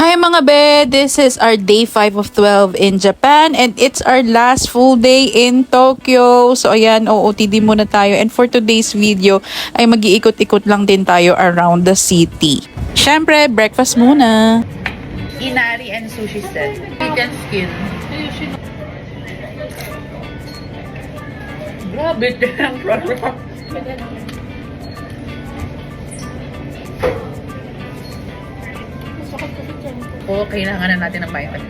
Hi mga be! This is our day 5 of 12 in Japan and it's our last full day in Tokyo. So ayan, OOTD muna tayo and for today's video ay mag-iikot-ikot lang din tayo around the city. Syempre, breakfast muna. Inari and sushi set. Vegan skin. Grabe, ang product. Oo, kailangan na natin ng vitamin.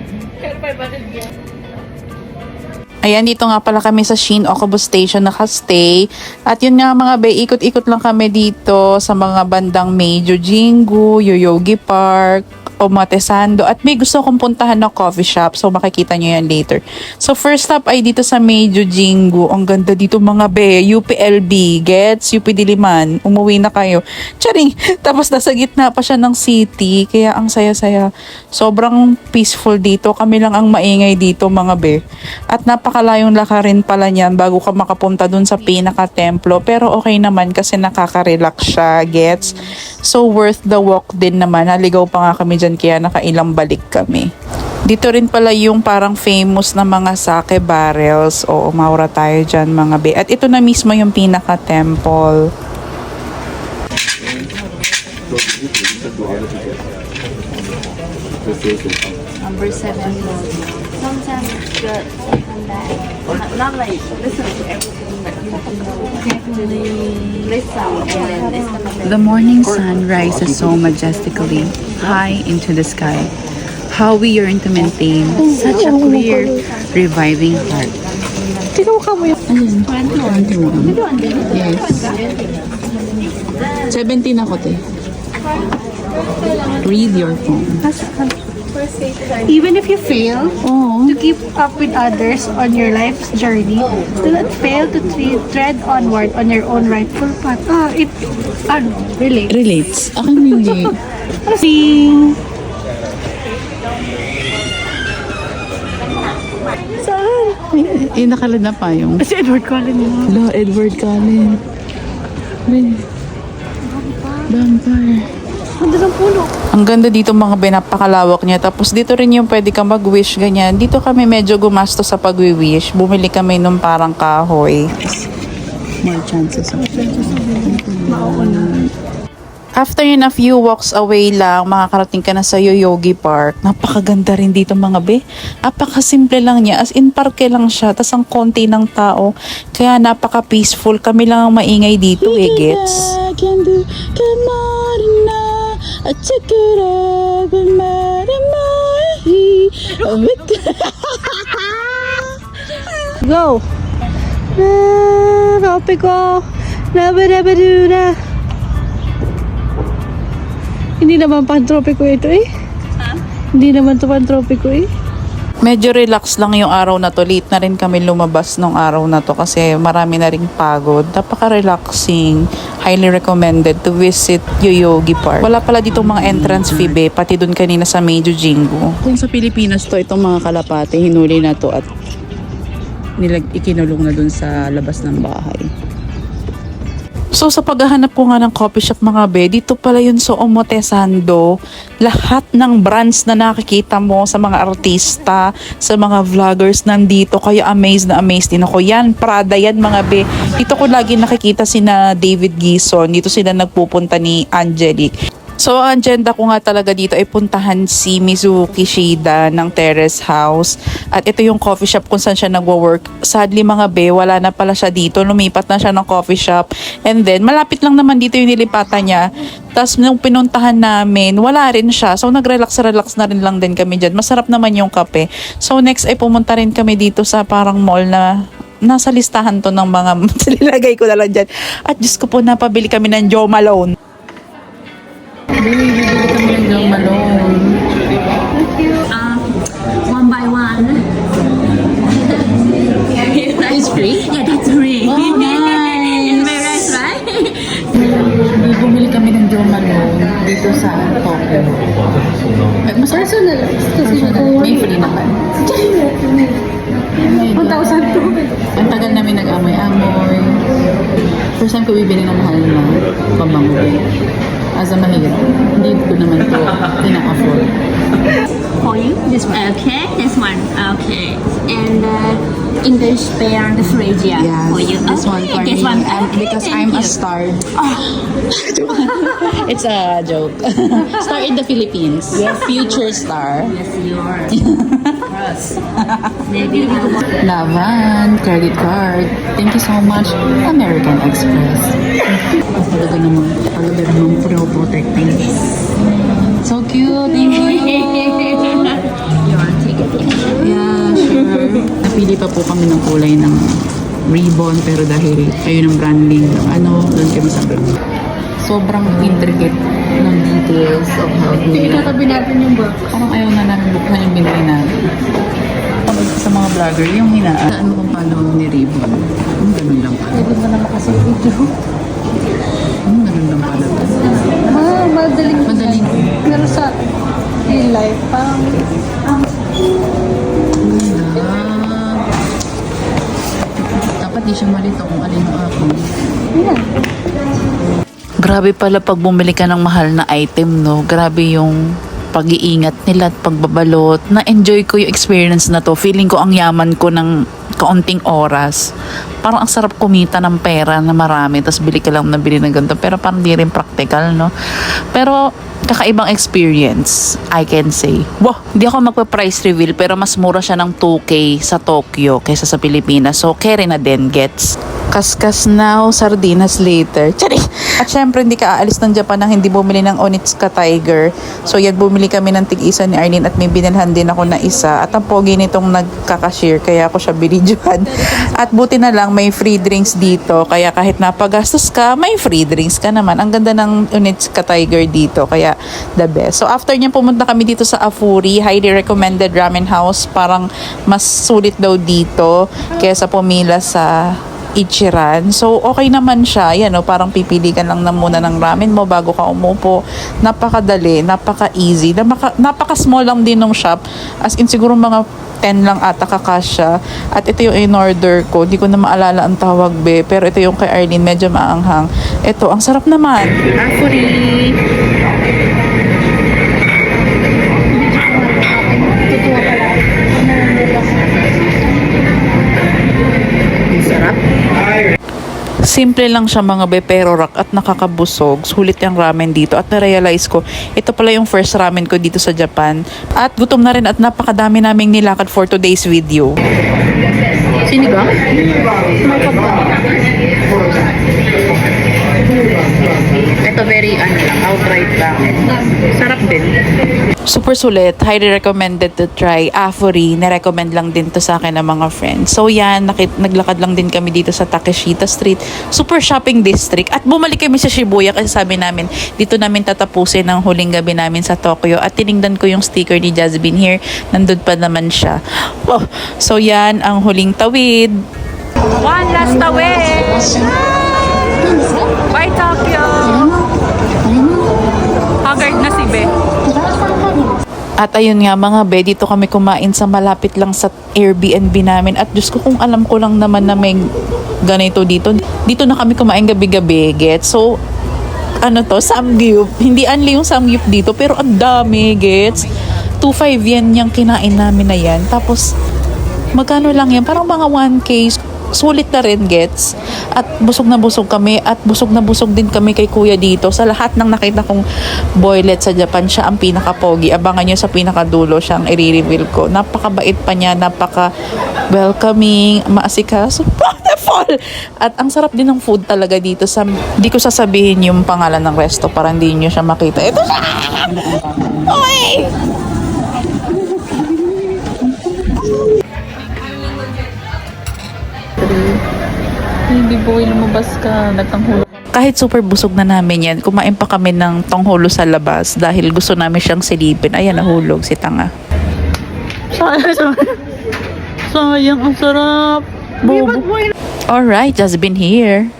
Ayan, dito nga pala kami sa Shin Okubo Station nakastay. At yun nga mga bay, ikot-ikot lang kami dito sa mga bandang Meiji Jingu, Yoyogi Park, Omatesando. At may gusto kong puntahan na coffee shop. So makikita nyo yan later. So first stop ay dito sa Meiji Jingu. Ang ganda dito mga be. UPLB, Gets, UP Diliman. Umuwi na kayo. Charing! Tapos nasa gitna pa siya ng city. Kaya ang saya-saya. Sobrang peaceful dito. Kami lang ang maingay dito mga be. At napakalayong lakarin pala niyan bago ka makapunta dun sa pinaka-templo. Pero okay naman kasi nakaka-relax siya. Gets? So worth the walk din naman. Naligaw pa nga kami dyan kaya nakailang balik kami. Dito rin pala yung parang famous na mga sake barrels. O maura tayo dyan mga be. At ito na mismo yung pinaka-temple. Number seven. Sometimes the come back. Not like listen to everything, but you have to know. Listen and listen. The morning sun rises so majestically high into the sky. How we yearn to maintain such a clear, reviving heart. Ayun, 21. Yes. 17 ako, te. Read your phone. Even if you fail Oo. to keep up with others on your life's journey, do not fail to tre- tread onward on your own rightful path. Ah, it, ano, relate. Relates. Akin hindi. Sing! Saan? Eh, nakalad na pa yung... Si Edward Cullen yun. Hello, Edward Cullen. May... Vampire. Ang ng puno. Ang ganda dito mga be, napakalawak niya. Tapos dito rin yung pwede ka mag-wish ganyan. Dito kami medyo gumasto sa pag-wish. Bumili kami nung parang kahoy. More chances. After yun, a few walks away lang, makakarating ka na sa Yoyogi Park. Napakaganda rin dito mga be. Napakasimple lang niya. As in, parke lang siya. Tapos ang konti ng tao. Kaya napaka-peaceful. Kami lang ang maingay dito eh, gets? can do good morning now. I took it up and made a Go! Na, tropico. Nabadabaduna. Hindi naman pan-tropico ito eh. Hindi naman to pan-tropico eh. Medyo relax lang yung araw na to. Late na rin kami lumabas nung araw na to kasi marami na ring pagod. Napaka-relaxing. Highly recommended to visit Yoyogi Park. Wala pala ditong mga entrance fee be, pati dun kanina sa Meiji Jingu. Kung sa Pilipinas to, itong mga kalapate, hinuli na to at nilag ikinulong na dun sa labas ng bahay. So sa paghahanap ko nga ng coffee shop mga be, dito pala yun sa Omotesando. Lahat ng brands na nakikita mo sa mga artista, sa mga vloggers nandito. Kaya amazed na amazed din ako. Yan, Prada yan mga be. Dito ko lagi nakikita sina David Gison. Dito sila nagpupunta ni Angelique. So, ang agenda ko nga talaga dito ay puntahan si Mizuki Shida ng Terrace House. At ito yung coffee shop kung saan siya nagwo-work. Sadly mga be, wala na pala siya dito. Lumipat na siya ng coffee shop. And then, malapit lang naman dito yung nilipatan niya. Tapos nung pinuntahan namin, wala rin siya. So, nag-relax-relax na rin lang din kami dyan. Masarap naman yung kape. So, next ay pumunta rin kami dito sa parang mall na nasa listahan to ng mga nilagay ko na lang dyan. At Diyos ko po, napabili kami ng Joe Malone. Bili kami ng John Malone. One by one. It's free? Yeah, that's free. Oh, nice! Very nice, right? Bumili kami ng John Malone dito sa Tokyo. At mas personal. May free naman. 1,000 to. Ang tagal namin nag-amoy-amoy. First time ko bibili ng mahal na pabango. As a mahirap, hindi ko naman to ina-afford. for you. This one, okay. This one, okay. And uh, English spare the yeah, Yes, for you. this one for this me. one. and because I'm a you. star. it's a joke. star in the Philippines. Future star. Yes, you are. Lavan, credit card. Thank you so much, American Express. Talaga naman, talaga naman pro-protecting. So cute, thank you. Yeah, sure. Napili pa po kami ng kulay ng ribbon, pero dahil kayo ng branding, ng ano, doon kami sa brand. Sobrang intricate details of how they Tatabi natin yung box. Parang ayaw na namin buksan yung binili namin. Sa mga vlogger, yung hinaan, ano kung paano ni Ribbon. Yung ganun lang pala. Hindi mo naman kasi video. Yung ganun lang pala. Ah, madaling. Madaling. Pero sa real life, parang Ah. Dapat di siya malito kung alin ang ako. Grabe pala pag bumili ka ng mahal na item, no? Grabe yung pag-iingat nila at pagbabalot. Na-enjoy ko yung experience na to. Feeling ko ang yaman ko ng kaunting oras. Parang ang sarap kumita ng pera na marami tapos bili ka lang na bili ng ganito. Pero parang di rin practical, no? Pero kakaibang experience, I can say. Wow, hindi ako magpa-price reveal pero mas mura siya ng 2K sa Tokyo kaysa sa Pilipinas. So, carry na din, gets? Kaskas now, sardinas later. Tsari! At syempre, hindi ka aalis ng Japan nang hindi bumili ng Onitsuka Tiger. So, yan, bumili kami ng tig-isa ni Arlene at may binilhan din ako na isa. At ang pogi nitong nagkakashare, kaya ako siya binidyohan. At buti na lang, may free drinks dito. Kaya kahit napagastos ka, may free drinks ka naman. Ang ganda ng Onitsuka Tiger dito. Kaya, the best. So, after niya pumunta kami dito sa Afuri, highly recommended ramen house. Parang mas sulit daw dito kaysa pumila sa Ichiran. So, okay naman siya. Yan, no, parang pipili ka lang na muna ng ramen mo bago ka umupo. Napakadali, napaka-easy. Napaka, napaka-small lang din ng shop. As in, siguro mga 10 lang ata kakasya. At ito yung in-order ko. Hindi ko na maalala ang tawag, be. Pero ito yung kay Arlene, medyo maanghang. Ito, ang sarap naman. Ang Simple lang siya mga be, pero rock at nakakabusog. Sulit yung ramen dito. At na-realize ko, ito pala yung first ramen ko dito sa Japan. At gutom na rin at napakadami naming nilakad for today's video. Sinigang? Ito very ano lang, outright lang. Sarap din. Super sulit. Highly recommended to try. Afuri, na-recommend lang din to sa akin ng mga friends. So yan, nakit naglakad lang din kami dito sa Takeshita Street. Super shopping district. At bumalik kami sa Shibuya kasi sabi namin, dito namin tatapusin ang huling gabi namin sa Tokyo. At tiningdan ko yung sticker ni Jasmine here. Nandun pa naman siya. Wow. So yan, ang huling tawid. One last tawid! Bye At ayun nga mga be, dito kami kumain sa malapit lang sa Airbnb namin. At Diyos ko kung alam ko lang naman na may ganito dito. Dito na kami kumain gabi-gabi, get. So, ano to, samgyup. Hindi only yung samgyup dito, pero ang dami, gets. 2.5 yan yung kinain namin na yan. Tapos, magkano lang yan? Parang mga 1K. Sulit na rin, gets. At busog na busog kami. At busog na busog din kami kay kuya dito. Sa lahat ng nakita kong boylet sa Japan, siya ang pinaka-pogi. Abangan nyo sa pinakadulo siyang i-reveal ko. Napakabait pa niya. Napaka welcoming. Maasikaso. Wonderful! At ang sarap din ng food talaga dito. Sa, hindi ko sasabihin yung pangalan ng resto para hindi nyo siya makita. Ito siya! Hindi po lumabas ka, nagtanghulo. Kahit super busog na namin yan, kumain pa kami ng tanghulo sa labas dahil gusto namin siyang silipin. Ayan, nahulog si Tanga. Sayang, sayang ang sarap. Bobo. Alright, just been here.